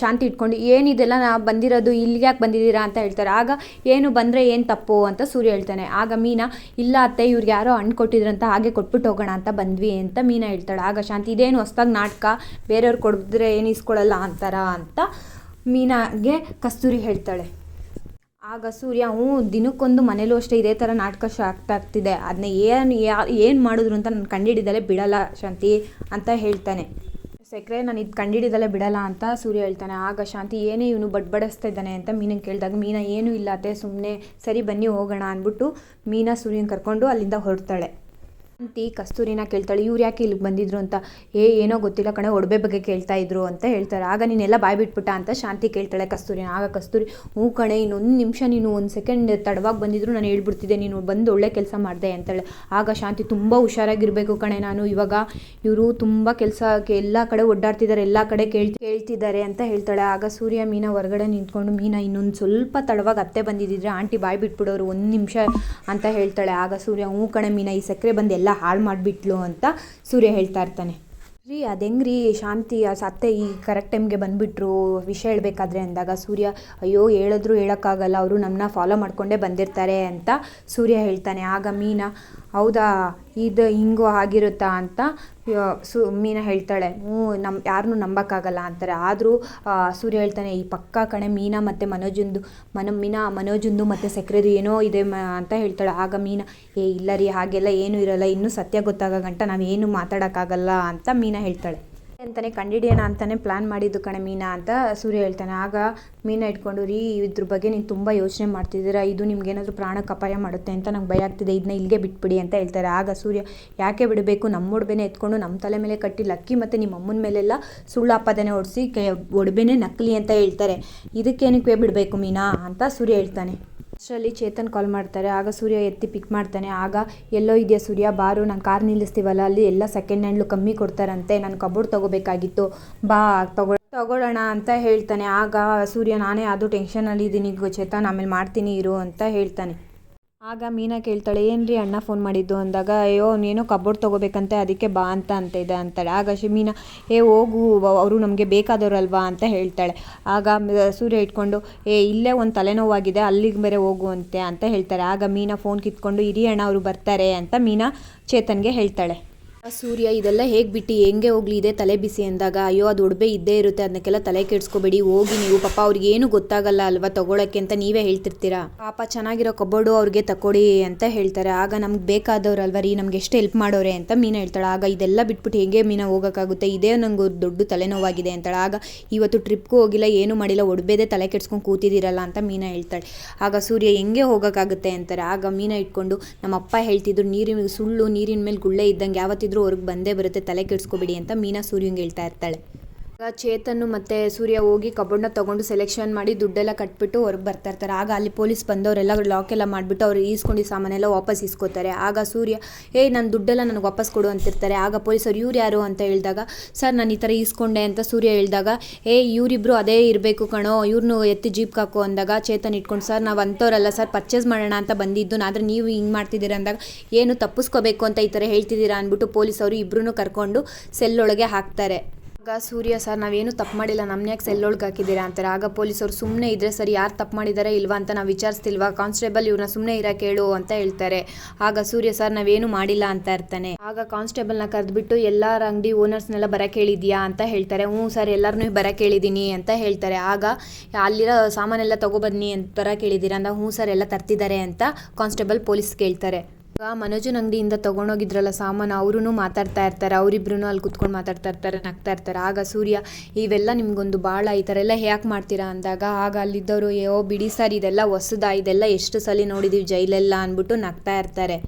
[SPEAKER 1] ಶಾಂತಿ ಇಟ್ಕೊಂಡು ಏನಿದೆಲ್ಲ ನಾ ಬಂದಿರೋದು? ಇಲ್ಲಿಗೆ ಯಾಕೆ ಬಂದಿದ್ದೀರಾ? ಅಂತ ಹೇಳ್ತಾರೆ. ಆಗ, ಏನು ಬಂದರೆ ಏನು ತಪ್ಪು? ಅಂತ ಸೂರ್ಯ ಹೇಳ್ತಾನೆ. ಆಗ ಮೀನಾ, ಇಲ್ಲ ಅತ್ತೆ, ಇವ್ರಿಗೆ ಯಾರೋ ಹಣ್ಣು ಕೊಟ್ಟಿದ್ರಂತ ಹಾಗೆ ಕೊಟ್ಬಿಟ್ಟು ಹೋಗೋಣ ಅಂತ ಬಂದ್ವಿ ಅಂತ ಮೀನಾ ಹೇಳ್ತಾಳೆ. ಆಗ ಶಾಂತಿ, ಇದೇನು ಹೊಸ್ದಾಗಿ ನಾಟಕ? ಬೇರೆಯವ್ರು ಕೊಡಿದ್ರೆ ಏನು ಇಸ್ಕೊಳ್ಳಲ್ಲ ಅಂತಾರ? ಅಂತ ಮೀನಾಗೆ ಕಸ್ತೂರಿ ಹೇಳ್ತಾಳೆ. ಆಗ ಸೂರ್ಯ, ಹ್ಞೂ, ದಿನಕ್ಕೊಂದು ಮನೇಲೂ ಅಷ್ಟೇ ಇದೇ ಥರ ನಾಟಕ ಆಗ್ತಾ ಆಗ್ತಿದೆ ಅದನ್ನ ಏನು ಏನು ಮಾಡಿದ್ರು ಅಂತ ನಾನು ಕಂಡಿಡಿದಲೇ ಬಿಡಲ್ಲ ಶಾಂತಿ ಅಂತ ಹೇಳ್ತಾನೆ. ಸೆಕ್ರೆ, ನಾನು ಇದು ಕಂಡಿಡಿದಲೇ ಬಿಡಲ್ಲ ಅಂತ ಸೂರ್ಯ ಹೇಳ್ತಾನೆ. ಆಗ ಶಾಂತಿ, ಏನೇ ಇವನು ಬಡ್ಬಡಿಸ್ತಾ ಇದ್ದಾನೆ ಅಂತ ಮೀನನ್ನು ಕೇಳಿದಾಗ, ಮೀನಾ, ಏನೂ ಇಲ್ಲ ಅತ್ತೆ ಸುಮ್ಮನೆ ಸರಿ ಬನ್ನಿ ಹೋಗೋಣ ಅಂದ್ಬಿಟ್ಟು ಮೀನಾ ಸೂರ್ಯನ ಕರ್ಕೊಂಡು ಅಲ್ಲಿಂದ ಹೊರಡ್ತಾಳೆ. ಶಾಂತಿ ಕಸ್ತೂರಿನ ಕೇಳ್ತಾಳೆ, ಇವ್ರು ಯಾಕೆ ಇಲ್ಲಿಗೆ ಬಂದಿದ್ರು ಅಂತ? ಏ, ಏನೋ ಗೊತ್ತಿಲ್ಲ ಕಣೆ, ಒಡವೆ ಬಗ್ಗೆ ಕೇಳ್ತಾ ಇದ್ರು ಅಂತ ಹೇಳ್ತಾರೆ. ಆಗ ನೀನೆಲ್ಲ ಬಾಯ್ ಬಿಟ್ಬಿಟ್ಟ ಅಂತ ಶಾಂತಿ ಕೇಳ್ತಾಳೆ ಕಸ್ತೂರಿನ. ಆಗ ಕಸ್ತೂರಿ, ಹ್ಞೂ ಕಣೆ, ಇನ್ನೊಂದು ನಿಮಿಷ ನೀನು ಒಂದು ಸೆಕೆಂಡ್ ತಡವಾಗಿ ಬಂದಿದ್ರು ನಾನು ಹೇಳ್ಬಿಡ್ತಿದ್ದೆ, ನೀನು ಬಂದು ಒಳ್ಳೆ ಕೆಲಸ ಮಾಡಿದೆ ಅಂತಾಳೆ. ಆಗ ಶಾಂತಿ ತುಂಬ ಹುಷಾರಾಗಿರಬೇಕು ಕಣೆ ನಾನು, ಇವಾಗ ಇವರು ತುಂಬ ಕೆಲಸ, ಎಲ್ಲ ಕಡೆ ಒಡ್ಡಾಡ್ತಿದ್ದಾರೆ ಎಲ್ಲ ಕಡೆ ಕೇಳ್ ಕೇಳ್ತಿದ್ದಾರೆ ಅಂತ ಹೇಳ್ತಾಳೆ. ಆಗ ಸೂರ್ಯ ಮೀನಾ ಹೊರಗಡೆ ನಿಂತ್ಕೊಂಡು, ಮೀನಾ ಇನ್ನೊಂದು ಸ್ವಲ್ಪ ತಡವಾಗಿ ಅತ್ತೆ ಬಂದಿದ್ದಿದ್ರೆ ಆಂಟಿ ಬಾಯ್ ಬಿಟ್ಬಿಡೋರು ಒಂದು ನಿಮಿಷ ಅಂತ ಹೇಳ್ತಾಳೆ. ಆಗ ಸೂರ್ಯ, ಹ್ಞೂ ಕಣೆ ಮೀನಾ, ಈ ಸಕ್ಕರೆ ಬಂದು ಎಲ್ಲ ಹಾಳು ಮಾಡಿಬಿಟ್ಲು ಅಂತ ಸೂರ್ಯ ಹೇಳ್ತಾ ಇರ್ತಾನೆ. ರೀ, ಅದು ರೀ ಶಾಂತಿ, ಆ ಸತ್ತೆ ಈ ಕರೆಕ್ಟ್ ಟೈಮ್ಗೆ ಬಂದುಬಿಟ್ರು. ವಿಷಯ ಹೇಳಬೇಕಾದ್ರೆ ಅಂದಾಗ ಸೂರ್ಯ, ಅಯ್ಯೋ, ಹೇಳಿದ್ರು ಹೇಳೋಕ್ಕಾಗಲ್ಲ. ಅವರು ನಮ್ಮನ್ನ ಫಾಲೋ ಮಾಡಿಕೊಂಡೇ ಬಂದಿರ್ತಾರೆ ಅಂತ ಸೂರ್ಯ ಹೇಳ್ತಾನೆ. ಆಗ ಮೀನಾ ಹೌದಾ? ಇದು ಹಿಂಗೋ ಆಗಿರುತ್ತಾ ಅಂತ ಸು, ಮೀನ ಹೇಳ್ತಾಳೆ. ಹ್ಞೂ, ನಮ್ ಯಾರನ್ನೂ ನಂಬೋಕ್ಕಾಗಲ್ಲ ಅಂತಾರೆ. ಆದರೂ ಸೂರ್ಯ ಹೇಳ್ತಾನೆ, ಈ ಪಕ್ಕ ಕಣೆ ಮೀನಾ ಮತ್ತು ಮನೋಜಂದು, ಮನ, ಮೀನಾ, ಮನೋಜಂದು ಮತ್ತು ಸಕ್ಕರೆದು ಏನೋ ಇದೆ ಮ ಅಂತ ಹೇಳ್ತಾಳೆ. ಆಗ ಮೀನಾ, ಏ, ಇಲ್ಲ ರೀ, ಹಾಗೆಲ್ಲ ಏನೂ ಇರಲ್ಲ. ಇನ್ನೂ ಸತ್ಯ ಗೊತ್ತಾಗೋ ಗಂಟ ನಾವೇನು ಮಾತಾಡೋಕ್ಕಾಗಲ್ಲ ಅಂತ ಮೀನಾ ಹೇಳ್ತಾಳೆ. ಅಂತಾನೆ ಕಂಡಿಡಿಯೋಣ ಅಂತಾನೆ ಪ್ಲ್ಯಾನ್ ಮಾಡಿದ್ದು ಕಣೆ ಮೀನಾ ಅಂತ ಸೂರ್ಯ ಹೇಳ್ತಾನೆ. ಆಗ ಮೀನಾ ಇಟ್ಕೊಂಡು, ರೀ, ಇದ್ರ ಬಗ್ಗೆ ನೀನು ತುಂಬ ಯೋಚನೆ ಮಾಡ್ತಿದ್ದೀರಾ, ಇದು ನಿಮ್ಗೇನಾದರೂ ಪ್ರಾಣಕ್ಕೆ ಅಪಾಯ ಮಾಡುತ್ತೆ ಅಂತ ನಂಗೆ ಭಯ ಆಗ್ತಿದೆ ಇದನ್ನ ಇಲ್ಲಿಗೆ ಬಿಟ್ಬಿಡಿ ಅಂತ ಹೇಳ್ತಾರೆ. ಆಗ ಸೂರ್ಯ, ಯಾಕೆ ಬಿಡಬೇಕು? ನಮ್ಮ ಒಡ್ಬೇನೆ ಎತ್ಕೊಂಡು ನಮ್ಮ ತಲೆ ಮೇಲೆ ಕಟ್ಟಿ ಲಕ್ಕಿ ಮತ್ತು ನಿಮ್ಮ ಅಮ್ಮನ ಮೇಲೆಲ್ಲ ಸುಳ್ಳು ಆಪಾದನೆ ಹೊಡಿಸಿ ಕೆ, ಒಡವೆನೇ ನಕಲಿ ಅಂತ ಹೇಳ್ತಾರೆ. ಇದಕ್ಕೇನಕ್ಕೆ ಬಿಡಬೇಕು ಮೀನಾ? ಅಂತ ಸೂರ್ಯ ಹೇಳ್ತಾನೆ. ಅಷ್ಟರಲ್ಲಿ ಚೇತನ್ ಕಾಲ್ ಮಾಡ್ತಾರೆ. ಆಗ ಸೂರ್ಯ ಎತ್ತಿ ಪಿಕ್ ಮಾಡ್ತಾನೆ. ಆಗ ಎಲ್ಲೋ ಇದೆಯಾ ಸೂರ್ಯ? ಬಾರು, ನಾನು ಕಾರ್ ನಿಲ್ಲಿಸ್ತೀವಲ್ಲ? ಅಲ್ಲಿ ಎಲ್ಲ ಸೆಕೆಂಡ್ ಹ್ಯಾಂಡ್ಲು ಕಮ್ಮಿ ಕೊಡ್ತಾರಂತೆ. ನಾನು ಕಬೋರ್ಡ್ ತೊಗೋಬೇಕಾಗಿತ್ತು. ಬಾ, ತಗೋ, ತಗೊಳ್ಳೋಣ ಅಂತ ಹೇಳ್ತಾನೆ. ಆಗ ಸೂರ್ಯ, ನಾನೇ ಅದು ಟೆನ್ಷನಲ್ಲಿ ಇದ್ದೀನಿ ಚೇತನ್ ಆಮೇಲೆ ಮಾಡ್ತೀನಿ, ಇರು ಅಂತ ಹೇಳ್ತಾನೆ. ಆಗ ಮೀನಾ ಕೇಳ್ತಾಳೆ, ಏನ್ರಿ ಅಣ್ಣ ಫೋನ್ ಮಾಡಿದ್ದು? ಅಂದಾಗ, ಅಯ್ಯೋ, ನೀನು ಕಬೋರ್ಡ್ ತಗೋಬೇಕಂತೆ, ಅದಕ್ಕೆ ಬಾ ಅಂತ ಅಂತ ಇದೆ ಅಂತಾಳೆ. ಆಗ ಶಿ, ಮೀನಾ, ಏ, ಹೋಗು ಅವರು ನಮಗೆ ಬೇಕಾದವರಲ್ವಾ? ಅಂತ ಹೇಳ್ತಾಳೆ. ಆಗ ಸೂರ್ಯ ಇಟ್ಕೊಂಡು, ಏ, ಇಲ್ಲೇ ಒಂದು ತಲೆನೋವಾಗಿದೆ, ಅಲ್ಲಿಗೆ ಬೇರೆ ಹೋಗು ಅಂತೆ, ಅಂತ ಹೇಳ್ತಾರೆ ಆಗ ಮೀನಾ ಫೋನ್ ಕಿತ್ಕೊಂಡು, ಇರಿ ಅಣ್ಣ, ಅವರು ಬರ್ತಾರೆ, ಅಂತ ಮೀನಾ ಚೇತನ್ಗೆ ಹೇಳ್ತಾಳೆ. ಸೂರ್ಯ, ಇದೆಲ್ಲ ಹೇಗೆ ಬಿಟ್ಟು? ಹೆಂಗೆ ಹೋಗ್ಲಿ? ಇದೆ ತಲೆ ಬಿಸಿ ಅಂದಾಗ, ಅಯ್ಯೋ, ಅದು ಉಡ್ಬೆ ಇದ್ದೇ ಇರುತ್ತೆ. ಅದನ್ನಕ್ಕೆಲ್ಲ ತಲೆ ಕೆಡ್ಸ್ಕೊಬೇಡಿ. ಹೋಗಿ ನೀವು. ಪಾಪ, ಅವ್ರಿಗೆ ಏನು ಗೊತ್ತಾಗಲ್ಲ ಅಲ್ವಾ ತಗೊಳಕ್ಕೆ ಅಂತ ನೀವೇ ಹೇಳ್ತಿರ್ತೀರಾ? ಪಾಪ, ಚೆನ್ನಾಗಿರೋ ಕಬೋರ್ಡು ಅವ್ರಿಗೆ ತಕೊಡಿ ಅಂತ ಹೇಳ್ತಾರೆ. ಆಗ ನಮ್ಗೆ ಬೇಕಾದವ್ರಲ್ವ ರೀ? ನಮ್ಗೆ ಎಷ್ಟು ಹೆಲ್ಪ್ ಮಾಡೋರೆ ಅಂತ ಮೀನ ಹೇಳ್ತಾಳೆ. ಆಗ ಇದೆಲ್ಲ ಬಿಟ್ಬಿಟ್ಟು ಹೇಗೆ ಮೀನ ಹೋಗೋಕ್ಕಾಗುತ್ತೆ? ಇದೇ ನಂಗೆ ದೊಡ್ಡ ತಲೆನೋವಾಗಿದೆ ಅಂತಾಳೆ. ಆಗ ಇವತ್ತು ಟ್ರಿಪ್ಗೂ ಹೋಗಿಲ್ಲ, ಏನು ಮಾಡಿಲ್ಲ ಒಡಬೇದೆ ತಲೆ ಕೆಡ್ಸ್ಕೊಂಡು ಕೂತಿದ್ದೀರಲ್ಲ ಅಂತ ಮೀನ ಹೇಳ್ತಾಳೆ. ಆಗ ಸೂರ್ಯ ಹೆಂಗೆ ಹೋಗೋಕ್ಕಾಗುತ್ತೆ ಅಂತಾರೆ. ಆಗ ಮೀನ ಇಟ್ಕೊಂಡು ನಮ್ಮ ಅಪ್ಪ ಹೇಳ್ತಿದ್ರು, ನೀರಿನ ಸುಳ್ಳು ನೀರಿನ ಮೇಲೆ ಗುಳ್ಳೆ ಇದ್ದಂಗೆ ಯಾವತ್ತಿದ್ರೂ ಹೊರಗೆ ಬಂದೇ ಬರುತ್ತೆ ತಲೆ ಕೆಡಿಸ್ಕೋಬೇಡಿ ಅಂತ ಮೀನಾ ಸೂರ್ಯಂಗೆ ಹೇಳ್ತಾ ಇರ್ತಾಳೆ. ಆಗ ಚೇತನ್ ಮತ್ತೆ ಸೂರ್ಯ ಹೋಗಿ ಕಬೋರ್ಡ್ನ ತಗೊಂಡು ಸೆಲೆಕ್ಷನ್ ಮಾಡಿ ದುಡ್ಡೆಲ್ಲ ಕಟ್ಬಿಟ್ಟು ಹೊರಗೆ ಬರ್ತಾ ಇರ್ತಾರೆ. ಆಗ ಅಲ್ಲಿ ಪೊಲೀಸ್ ಬಂದವರೆಲ್ಲ ಲಾಕ್ ಎಲ್ಲ ಮಾಡಿಬಿಟ್ಟು ಅವ್ರು ಈಸ್ಕೊಂಡು ಸಾಮಾನೆಲ್ಲ ವಾಪಸ್ ಇಸ್ಕೋತಾರೆ ಆಗ ಸೂರ್ಯ ಏ ನನ್ನ ದುಡ್ಡೆಲ್ಲ ನನಗೆ ವಾಪಸ್ ಕೊಡು ಅಂತಿರ್ತಾರೆ. ಆಗ ಪೊಲೀಸರು, ಇವ್ರು ಯಾರು? ಅಂತ ಹೇಳಿದಾಗ, ಸರ್, ನಾನು ಈ ಥರ ಈಸ್ಕೊಂಡೆ ಅಂತ ಸೂರ್ಯ ಹೇಳಿದಾಗ ಏ ಇವರಿಬ್ರು ಅದೇ ಇರಬೇಕು ಕಣೋ ಇವ್ರನ್ನು ಎತ್ತಿ ಜೀಪ್ ಹಾಕು ಅಂದಾಗ ಚೇತನ್ ಇಟ್ಕೊಂಡು, ಸರ್, ನಾವು ಅಂಥವ್ರಲ್ಲ, ಸರ್ ಪರ್ಚೇಸ್ ಮಾಡೋಣ ಅಂತ ಬಂದಿದ್ದು ಆದರೆ ನೀವು ಹಿಂಗೆ ಮಾಡ್ತಿದ್ದೀರ? ಅಂದಾಗ, ಏನು ತಪ್ಪಿಸ್ಕೋಬೇಕು ಅಂತ ಈ ಥರ ಹೇಳ್ತಿದ್ದೀರಾ? ಅಂದ್ಬಿಟ್ಟು ಪೊಲೀಸವರು ಇಬ್ಬರೂ ಕರ್ಕೊಂಡು ಸೆಲ್ಲೊಳಗೆ ಹಾಕ್ತಾರೆ. ಆಗ ಸೂರ್ಯ, ಸರ್, ನಾವೇನು ತಪ್ಪು ಮಾಡಿಲ್ಲ. ನಮ್ಮನ್ನ ಯಾಕೆ ಸೆಲ್ಲೊಳಗೆ ಹಾಕಿದ್ದೀರಾ? ಅಂತಾರೆ ಆಗ ಪೊಲೀಸರು ಸುಮ್ಮನೆ ಇದ್ರೆ, ಸರಿ, ಯಾರು ತಪ್ಪು ಮಾಡಿದ್ದಾರೆ ಇಲ್ವಾ ಅಂತ ನಾವು ವಿಚಾರಿಸ್ತಿಲ್ವಾ? ಕಾನ್ಸ್ಟೇಬಲ್ ಇವ್ರನ್ನ ಸುಮ್ಮನೆ ಇರಕ್ಕೆ ಹೇಳು ಅಂತ ಹೇಳ್ತಾರೆ. ಆಗ ಸೂರ್ಯ, ಸರ್, ನಾವೇನು ಮಾಡಿಲ್ಲ ಅಂತ ಇರ್ತಾನೆ ಆಗ ಕಾನ್ಸ್ಟೇಬಲ್ನ ಕರೆದ್ಬಿಟ್ಟು, ಎಲ್ಲರ ಅಂಗಡಿ ಓನರ್ಸ್ನೆಲ್ಲ ಬರಕ್ಕೆ ಹೇಳಿದ್ಯಾ ಅಂತ ಹೇಳ್ತಾರೆ. ಹ್ಞೂ, ಸರ್ ಎಲ್ಲರನ್ನೂ ಬರಕ್ಕೆ ಹೇಳಿದ್ದೀನಿ ಅಂತ ಹೇಳ್ತಾರೆ. ಆಗ ಅಲ್ಲಿರೋ ಸಾಮಾನೆಲ್ಲ ತಗೊಬನ್ನಿ ಅಂತ ಬರಕ್ಕೆ ಹೇಳಿದ್ದೀರಾ ಅಂದ, ಹ್ಞೂ, ಸರ್, ಎಲ್ಲ ತರ್ತಿದ್ದಾರೆ ಅಂತ ಕಾನ್ಸ್ಟೇಬಲ್ ಪೊಲೀಸ್ ಕೇಳ್ತಾರೆ. ಆಗ ಮನೋಜನ್ ಅಂಗಡಿಯಿಂದ ತಗೊಂಡೋಗಿದ್ರಲ್ಲ ಸಾಮಾನು ಅವರೂ ಮಾತಾಡ್ತಾ ಇರ್ತಾರೆ ಅವರಿಬ್ರು ಅಲ್ಲಿ ಕುತ್ಕೊಂಡು ಮಾತಾಡ್ತಾ ಇರ್ತಾರೆ, ನಗ್ತಾ ಇರ್ತಾರೆ. ಆಗ ಸೂರ್ಯ, ಇವೆಲ್ಲ ನಿಮ್ಗೊಂದು ಭಾಳ ಈ ಥರ ಎಲ್ಲ ಯಾಕೆ ಮಾಡ್ತೀರಾ? ಅಂದಾಗ, ಆಗ ಅಲ್ಲಿದ್ದವರು, ಏ, ಓ, ಬಿಡಿ ಸರ್, ಇದೆಲ್ಲ ಹೊಸದಾ? ಇದೆಲ್ಲ ಎಷ್ಟು ಸಲ ನೋಡಿದೀವಿ ಜೈಲೆಲ್ಲ? ಅಂದ್ಬಿಟ್ಟು ನಗ್ತಾ ಇರ್ತಾರೆ.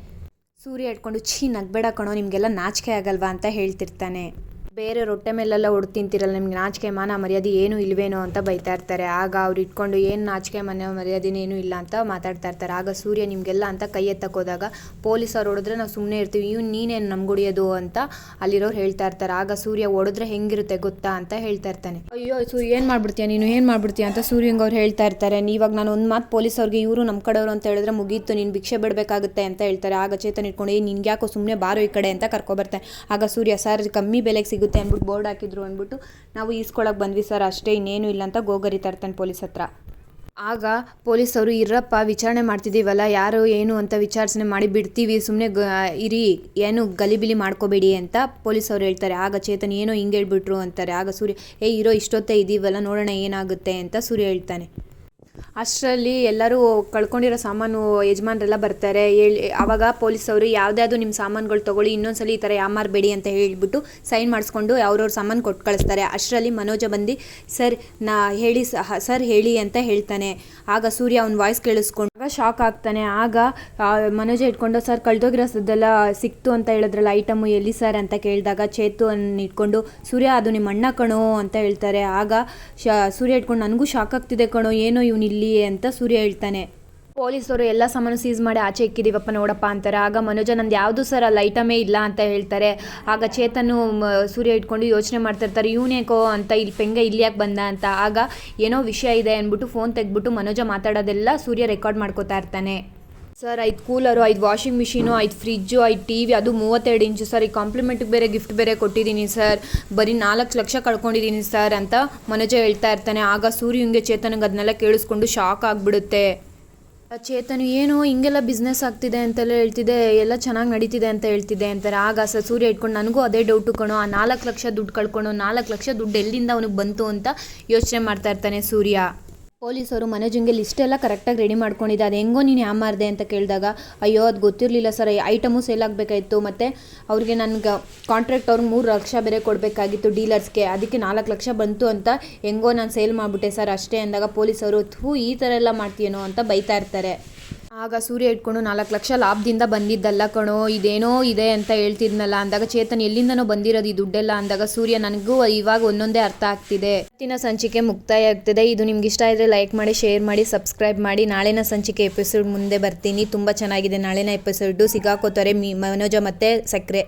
[SPEAKER 1] ಸೂರ್ಯ ಇಟ್ಕೊಂಡು ಛೀ, ನಗ್ಬೇಡ ಕಣೋ, ನಿಮಗೆಲ್ಲ ನಾಚಿಕೆ ಆಗಲ್ವಾ? ಅಂತ ಹೇಳ್ತಿರ್ತಾನೆ. ಬೇರೆ ರೊಟ್ಟೆ ಮೇಲೆಲ್ಲ ಹೊಡೆದು ತಿಂತಿರಲ್ಲ, ನಿಮ್ಗೆ ನಾಚಿಕೆ ಮಾನ ಮರ್ಯಾದೆ ಏನೂ ಇಲ್ವೇನೋ ಅಂತ ಬೈತಾ ಇರ್ತಾರೆ. ಆಗ ಅವ್ರು ಇಟ್ಕೊಂಡು ಏನು ನಾಚಿಕೆ ಮನೆ ಮರ್ಯಾದೆನೇನು ಇಲ್ಲ ಅಂತ ಮಾತಾಡ್ತಾ ಇರ್ತಾರೆ. ಆಗ ಸೂರ್ಯ ನಿಮಗೆಲ್ಲ ಅಂತ ಕೈ ಎತ್ತಕ್ಕೆ ಹೋದಾಗ ಅವ್ರು ಹೊಡೆದ್ರೆ ನಾವು ಸುಮ್ಮನೆ ಇರ್ತೀವಿ. ಇವ್ನು ನೀನೇನು ನಮ್ಗುಡಿಯೋದು ಅಂತ ಅಲ್ಲಿರೋರು ಹೇಳ್ತಾ ಇರ್ತಾರೆ. ಆಗ ಸೂರ್ಯ ಹೊಡೆದ್ರೆ ಹೆಂಗಿರುತ್ತೆ ಗೊತ್ತಾ ಅಂತ ಹೇಳ್ತಾ ಇರ್ತಾನೆ. ಅಯ್ಯೋ, ಸೂರ್ಯ ಏನು ಮಾಡ್ಬಿಡ್ತೀಯ? ನೀನು ಏನು ಮಾಡ್ಬಿಡ್ತೀಯ ಅಂತ ಸೂರ್ಯಂಗೆ ಅವ್ರು ಹೇಳ್ತಾ ಇರ್ತಾರೆ. ಇವಾಗ ನಾನು ಒಂದು ಮಾತು ಪೊಲೀಸ್ ಅವ್ರಿಗೆ, ಇವರು ನಮ್ಮ ಕಡೆಯವರು ಅಂತ ಹೇಳಿದ್ರೆ ಮುಗೀತು, ನೀನು ಭಿಕ್ಷೆ ಬಿಡಬೇಕಾಗುತ್ತೆ ಅಂತ ಹೇಳ್ತಾರೆ. ಆಗ ಚೇತನ್ ಇಟ್ಕೊಂಡು ಏ ನಿನ್ಗೆ ಯಾಕೋ ಸುಮ್ಮನೆ ಬಾರೋ ಈ ಕಡೆ ಅಂತ ಕರ್ಕೊಬರ್ತಾರೆ ಆಗ ಸೂರ್ಯ, ಸರ್, ಕಮ್ಮಿ ಬೆಲೆಗೆ ಸಿಗುತ್ತೆ ಅಂದ್ಬಿಟ್ಟು ಬೋರ್ಡ್ ಹಾಕಿದ್ರು ಅಂದ್ಬಿಟ್ಟು ನಾವು ಈಸ್ಕೊಳಕ್ಕೆ ಬಂದ್ವಿ ಸರ್, ಅಷ್ಟೇ ಇನ್ನೇನು ಇಲ್ಲ ಅಂತ ಗೋಗರಿ ತರ್ತಾನೆ ಪೊಲೀಸ್ ಹತ್ರ. ಆಗ ಪೊಲೀಸವರು ಇರಪ್ಪ, ವಿಚಾರಣೆ ಮಾಡ್ತಿದ್ದೀವಲ್ಲ, ಯಾರು ಏನು ಅಂತ ವಿಚಾರಣೆ ಮಾಡಿ ಬಿಡ್ತೀವಿ ಸುಮ್ಮನೆ ಇರಿ, ಏನು ಗಲಿಬಿಲಿ ಮಾಡ್ಕೋಬೇಡಿ ಅಂತ ಪೊಲೀಸವ್ರು ಹೇಳ್ತಾರೆ. ಆಗ ಚೇತನ್ ಏನೋ ಹಿಂಗೆ ಹೇಳ್ಬಿಟ್ರು ಅಂತಾರೆ. ಆಗ ಸೂರ್ಯ, ಏ, ಇರೋ ಇಷ್ಟೊತ್ತೇ ಇದ್ದೀವಲ್ಲ ನೋಡೋಣ ಏನಾಗುತ್ತೆ ಅಂತ ಸೂರ್ಯ ಹೇಳ್ತಾನೆ. ಅಷ್ಟರಲ್ಲಿ ಎಲ್ಲರೂ ಕಳ್ಕೊಂಡಿರೋ ಸಾಮಾನು ಯಜಮಾನ್ರೆಲ್ಲ ಬರ್ತಾರೆ. ಹೇಳಿ ಆವಾಗ ಪೊಲೀಸವರು ಯಾವುದಾದ್ರು ನಿಮ್ಮ ಸಾಮಾನುಗಳು ತೊಗೊಳ್ಳಿ, ಇನ್ನೊಂದ್ಸಲಿ ಈ ಥರ ಯಾಮಾರಬೇಡಿ ಅಂತ ಹೇಳಿಬಿಟ್ಟು ಸೈನ್ ಮಾಡಿಸ್ಕೊಂಡು ಅವ್ರವ್ರ ಸಾಮಾನು ಕೊಟ್ಟು ಕಳಿಸ್ತಾರೆ. ಅಷ್ಟರಲ್ಲಿ ಮನೋಜ ಬಂದು, ಸರ್, ನಾ ಹೇಳಿ ಸರ್ ಹೇಳಿ ಅಂತ ಹೇಳ್ತಾನೆ. ಆಗ ಸೂರ್ಯ ಅವ್ನ ವಾಯ್ಸ್ ಕೇಳಿಸ್ಕೊಂಡು ಶಾಕ್ ಆಗ್ತಾನೆ. ಆಗ ಮನೋಜ ಇಟ್ಕೊಂಡು, ಸರ್ ಕಳ್ದೋಗಿರೋದೆಲ್ಲ ಸಿಕ್ತು ಅಂತ ಹೇಳಿದ್ರಲ್ಲ ಐಟಮು ಎಲ್ಲಿ ಸರ್? ಅಂತ ಕೇಳಿದಾಗ ಚೇತು ಅನ್ನ ಇಟ್ಕೊಂಡು, ಸೂರ್ಯ, ಅದು ನಿಮ್ಮ ಅಣ್ಣ ಕಣೋ ಅಂತ ಹೇಳ್ತಾರೆ. ಆಗ ಶ, ಸೂರ್ಯ ಇಟ್ಕೊಂಡು, ನನಗೂ ಶಾಕ್ ಆಗ್ತಿದೆ ಕಣೋ, ಏನೋ ಇವನು ಇಲ್ಲಿ ಅಂತ ಸೂರ್ಯ ಹೇಳ್ತಾನೆ. ಪೊಲೀಸರು ಎಲ್ಲ ಸಾಮಾನು ಸೀಸ್ ಮಾಡಿ ಆಚೆ ಇಕ್ಕಿದೀವಪ್ಪ ನೋಡಪ್ಪ ಅಂತಾರೆ. ಆಗ ಮನೋಜ, ನಂದು ಯಾವುದು ಸರ್ ಅಲ್ಲಿ ಐಟಮೇ ಇಲ್ಲ ಅಂತ ಹೇಳ್ತಾರೆ. ಆಗ ಚೇತನು ಸೂರ್ಯ ಇಟ್ಕೊಂಡು ಯೋಚನೆ ಮಾಡ್ತಿರ್ತಾರೆ ಇವನೇಕೋ ಅಂತ ಇಲ್ಲಿ ಪೆಂಗ ಇಲ್ಲಿ ಯಾಕೆ ಬಂದ? ಅಂತ. ಆಗ ಏನೋ ವಿಷಯ ಇದೆ ಅಂದ್ಬಿಟ್ಟು ಫೋನ್ ತೆಗೆದ್ಬಿಟ್ಟು ಮನೋಜ ಮಾತಾಡೋದೆಲ್ಲ ಸೂರ್ಯ ರೆಕಾರ್ಡ್ ಮಾಡ್ಕೋತಾ ಇರ್ತಾನೆ. ಸರ್ ಐದು ಕೂಲರು ಐದು ವಾಷಿಂಗ್ ಮಿಷಿನು ಐದು ಫ್ರಿಜ್ಜು ಐದು ಟಿ ವಿ ಅದು ಮೂವತ್ತೆರಡು ಇಂಚು ಸರ್ ಈ ಕಾಂಪ್ಲಿಮೆಂಟಿಗೆ ಬೇರೆ ಗಿಫ್ಟ್ ಬೇರೆ ಕೊಟ್ಟಿದ್ದೀನಿ ಸರ್ ಬರೀ ನಾಲ್ಕು ಲಕ್ಷ ಕಳ್ಕೊಂಡಿದ್ದೀನಿ ಸರ್ ಅಂತ ಮನೋಜ ಹೇಳ್ತಾ ಇರ್ತಾನೆ. ಆಗ ಸೂರ್ಯಂಗೆ ಚೇತನಿಗೆ ಅದನ್ನೆಲ್ಲ ಕೇಳಿಸ್ಕೊಂಡು ಶಾಕ್ ಆಗಿಬಿಡುತ್ತೆ. ಚೇತನು, ಏನು, ಹಿಂಗೆಲ್ಲ ಬಿಸ್ನೆಸ್ ಆಗ್ತಿದೆ ಅಂತೆಲ್ಲ ಹೇಳ್ತಿದೆ, ಎಲ್ಲ ಚೆನ್ನಾಗಿ ನಡೀತಿದೆ ಅಂತ ಹೇಳ್ತಿದೆ, ಅಂತಾರೆ. ಆಗ ಸರ್ ಸೂರ್ಯ ಇಟ್ಕೊಂಡು ನನಗೂ ಅದೇ ಡೌಟು ಕಣೋ, ಆ ನಾಲ್ಕು ಲಕ್ಷ ದುಡ್ಡು ಕಳ್ಕೊಂಡು, ನಾಲ್ಕು ಲಕ್ಷ ದುಡ್ಡು ಎಲ್ಲಿಂದ ಅವನಿಗೆ ಬಂತು? ಅಂತ ಯೋಚನೆ ಮಾಡ್ತಾ ಇರ್ತಾನೆ ಸೂರ್ಯ. ಪೊಲೀಸರು ಲಿಸ್ಟ್ ಎಲ್ಲ ಕರೆಕ್ಟಾಗಿ ರೆಡಿ ಮಾಡ್ಕೊಂಡಿದ್ದೆ ಅದು ಹೆಂಗೋ ನೀನು ಯಾಮಾರ್ದೆ ಅಂತ ಕೇಳಿದಾಗ, ಅಯ್ಯೋ, ಅದು ಗೊತ್ತಿರಲಿಲ್ಲ ಸರ್. ಐಟಮು ಸೇಲ್ ಆಗಬೇಕಾಯಿತ್ತು ಮತ್ತು ಅವ್ರಿಗೆ ನನಗೆ ಕಾಂಟ್ರಾಕ್ಟ್ ಅವ್ರಿಗೆ ಮೂರು ಲಕ್ಷ ಬೇರೆ ಕೊಡಬೇಕಾಗಿತ್ತು ಡೀಲರ್ಸ್ಗೆ ಅದಕ್ಕೆ ನಾಲ್ಕು ಲಕ್ಷ ಬಂತು ಅಂತ ಹೆಂಗೋ ನಾನು ಸೇಲ್ ಮಾಡಿಬಿಟ್ಟೆ ಸರ್. ಅಷ್ಟೇ ಅಂದಾಗ ಪೊಲೀಸರು, ಥೂ, ಈ ಥರ ಎಲ್ಲ ಮಾಡ್ತೀಯೇನೋ ಅಂತ ಬೈತಾ ಇರ್ತಾರೆ. ಆಗ ಸೂರ್ಯ ಇಟ್ಕೊಂಡು ನಾಲ್ಕು ಲಕ್ಷ ಲಾಭದಿಂದ ಬಂದಿದ್ದಲ್ಲ ಕಣೋ, ಇದೇನೋ ಇದೆ ಅಂತ ಹೇಳ್ತಿದ್ನಲ್ಲ. ಅಂದಾಗ ಚೇತನ್ ಎಲ್ಲಿಂದನೋ ಬಂದಿರೋದು ಈ ದುಡ್ಡೆಲ್ಲ ಅಂದಾಗ ಸೂರ್ಯ ನನಗೂ ಇವಾಗ ಒಂದೊಂದೇ ಅರ್ಥ ಆಗ್ತಿದೆ. ಇವತ್ತಿನ ಸಂಚಿಕೆ ಮುಕ್ತಾಯ ಆಗ್ತಿದೆ. ಇದು ನಿಮ್ಗೆ ಇಷ್ಟ ಇದ್ರೆ ಲೈಕ್ ಮಾಡಿ, ಶೇರ್ ಮಾಡಿ, ಸಬ್ಸ್ಕ್ರೈಬ್ ಮಾಡಿ. ನಾಳೆನ ಸಂಚಿಕೆ ಎಪಿಸೋಡ್ ಮುಂದೆ ಬರ್ತೀನಿ. ತುಂಬ ಚೆನ್ನಾಗಿದೆ. ನಾಳೆನ ಎಪಿಸೋಡು ಸಿಗಾಕೋತಾರೆ ಮಿ, ಮನೋಜ ಮತ್ತೆ ಸಕ್ರೆ.